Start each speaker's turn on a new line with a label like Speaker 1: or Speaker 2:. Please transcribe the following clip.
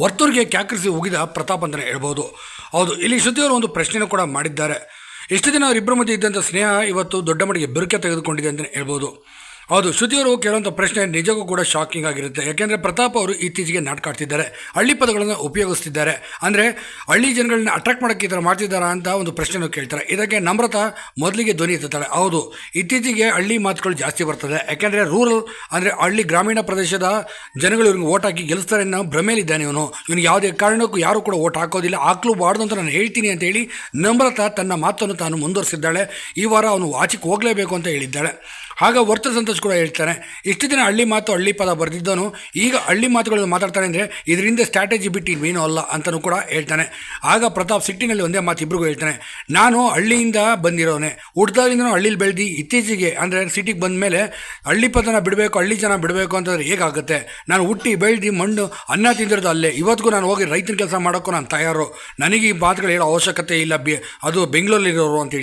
Speaker 1: ವರ್ತೂರಿಗೆ ಕ್ಯಾಕರಿಸಿ ಹೋಗಿದ ಪ್ರತಾಪ್ ಅಂತಲೇ ಹೇಳ್ಬೋದು. ಹೌದು, ಇಲ್ಲಿ ಶ್ರುತಿಯವರು ಒಂದು ಪ್ರಶ್ನೆನೂ ಕೂಡ ಮಾಡಿದ್ದಾರೆ. ಇಷ್ಟು ದಿನ ಅವರಿಬ್ಬರ ಮಧ್ಯೆ ಇದ್ದಂಥ ಸ್ನೇಹ ಇವತ್ತು ದೊಡ್ಡ ಮಟ್ಟಿಗೆ ಬಿರುಕೆ ತೆಗೆದುಕೊಂಡಿದೆ ಅಂತಲೇ ಹೇಳ್ಬೋದು. ಹೌದು ಶ್ರುತಿಯವರು ಕೇಳುವಂಥ ಪ್ರಶ್ನೆ ನಿಜಕ್ಕೂ ಕೂಡ ಶಾಕಿಂಗ್ ಆಗಿರುತ್ತೆ. ಯಾಕೆಂದರೆ ಪ್ರತಾಪ್ ಅವರು ಇತ್ತೀಚೆಗೆ ನಾಟಕ ಆಡ್ತಿದ್ದಾರೆ. ಹಳ್ಳಿ ಪದಗಳನ್ನು ಉಪಯೋಗಿಸ್ತಿದ್ದಾರೆ. ಅಂದರೆ ಹಳ್ಳಿ ಜನಗಳನ್ನ ಅಟ್ರಾಕ್ಟ್ ಮಾಡೋಕ್ಕೆ ಈ ಥರ ಮಾಡ್ತಿದ್ದಾರಾ ಅಂತ ಒಂದು ಪ್ರಶ್ನೆನೂ ಕೇಳ್ತಾರೆ. ಇದಕ್ಕೆ ನಮ್ರತಾ ಮೊದಲಿಗೆ ಧ್ವನಿ ಎತ್ತುತ್ತಾಳೆ ಹೌದು, ಇತ್ತೀಚೆಗೆ ಹಳ್ಳಿ ಮಾತುಗಳು ಜಾಸ್ತಿ ಬರ್ತದೆ. ಯಾಕೆಂದರೆ ರೂರಲ್ ಅಂದರೆ ಹಳ್ಳಿ ಗ್ರಾಮೀಣ ಪ್ರದೇಶದ ಜನಗಳು ಇವ್ರಿಗೆ ಓಟ್ ಹಾಕಿ ಗೆಲ್ಲಿಸ್ತಾರೆ ಅನ್ನೋ ಭ್ರಮೆಯಲ್ಲಿದ್ದಾನೆ ಇವನು. ಇವನಿಗೆ ಯಾವುದೇ ಕಾರಣಕ್ಕೂ ಯಾರು ಕೂಡ ಓಟ್ ಹಾಕೋದಿಲ್ಲ. ಹಾಕ್ಲೂಬಾರ್ದು ಅಂತ ನಾನು ಹೇಳ್ತೀನಿ ಅಂತ ಹೇಳಿ ನಮ್ರತಾ ತನ್ನ ಮಾತನ್ನು ತಾನು ಮುಂದುವರಿಸಿದ್ದಾಳೆ. ಈ ವಾರ ಅವನು ಆಚೆಗೆ ಹೋಗಲೇಬೇಕು ಅಂತ ಹೇಳಿದ್ದಾಳೆ. ಆಗ ವರ್ತ ಕೂಡ ಹೇಳ್ತಾನೆ, ಇಷ್ಟು ದಿನ ಹಳ್ಳಿ ಮಾತು ಹಳ್ಳಿ ಪದ ಬರೆದಿದ್ದನು ಈಗ ಹಳ್ಳಿ ಮಾತುಗಳನ್ನು ಮಾತಾಡ್ತಾನೆ ಅಂದರೆ ಇದರಿಂದ ಸ್ಟ್ರಾಟಜಿ ಬಿಟ್ಟು ಇನ್ನೇನು ಅಲ್ಲ ಅಂತಲೂ ಕೂಡ ಹೇಳ್ತಾನೆ. ಆಗ ಪ್ರತಾಪ್ ಸಿಟ್ಟಿನಲ್ಲಿ ಒಂದೇ ಮಾತು ಇಬ್ಬರಿಗೂ ಹೇಳ್ತಾನೆ, ನಾನು ಹಳ್ಳಿಯಿಂದ ಬಂದಿರೋನೆ ಹುಡ್ದಾಗಿಂದ ಹಳ್ಳಿಲಿ ಬೆಳೆದು, ಇತ್ತೀಚೆಗೆ ಅಂದರೆ ಸಿಟಿಗೆ ಬಂದ ಮೇಲೆ ಹಳ್ಳಿ ಪದನ ಬಿಡಬೇಕು, ಹಳ್ಳಿ ಜನ ಬಿಡಬೇಕು ಅಂತಂದರೆ ಹೇಗಾಗುತ್ತೆ? ನಾನು ಹುಟ್ಟಿ ಬೆಳೆದು ಮಣ್ಣು ಅನ್ನ ತಿಂದಿರೋದು ಅಲ್ಲೇ, ಇವತ್ತಿಗೂ ನಾನು ಹೋಗಿ ರೈತನ ಕೆಲಸ ಮಾಡೋಕ್ಕೂ ನಾನು ತಯಾರು. ನನಗೆ ಈ ಮಾತುಗಳು ಹೇಳೋ ಅವಶ್ಯಕತೆ ಇಲ್ಲ, ಬಿ ಅದು ಬೆಂಗಳೂರಲ್ಲಿರೋರು ಅಂತ